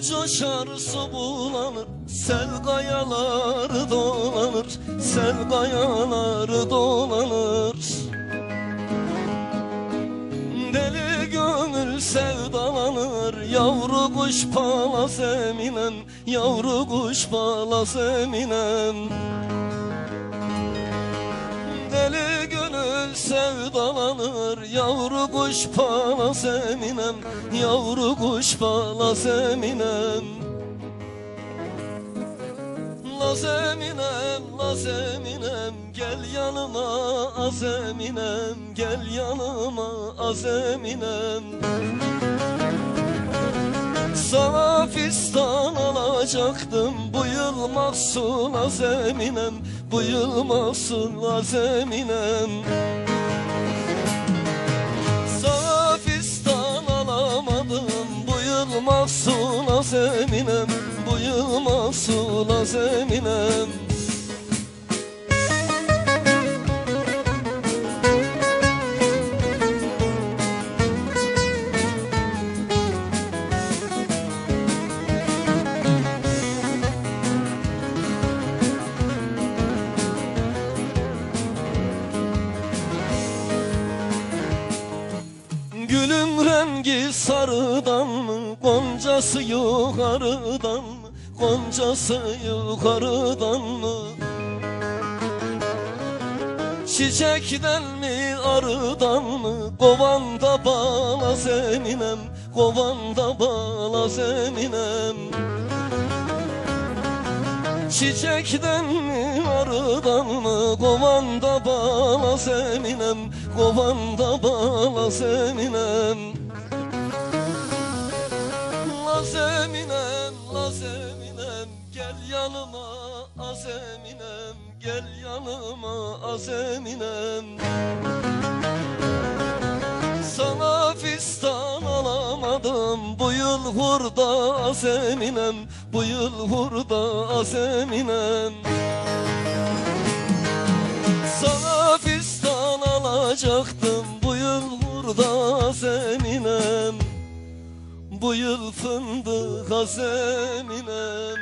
Taşar su bulanır, sel kayaları dolanır, sel kayaları dolanır. Deli gönül sevdalanır, yavru kuş palas eminem, yavru kuş palas eminem. Sevdalanır Yavru kuş palas eminem Yavru kuş palas eminem Laz eminem, eminem Gel yanıma az eminem Gel yanıma az eminem sana fistan alacaktım bu yıl mahsul azeminem Bu yıl mahsul azeminem alamadım bu yıl mahsul azeminem Bu yıl mahsul azeminem Gülüm rengi sarıdan mı Goncası yukarıdan mı Goncası yukarıdan mı? Çiçekten mi arıdan mı? Kovanda bala zeminem Kovanda bala zeminem. Çiçekten mi arıdan mı? Kovanda bala zeminem Kovanda bala zeminem La zeminem, la zeminem Gel yanıma azeminem Gel yanıma azeminem. Sana fistan alamadım Bu yıl hurda azeminem Bu yıl hurda azeminem. Sana fistan alacaktım Bu yıl hurda azeminem bu yıl fındık azeminem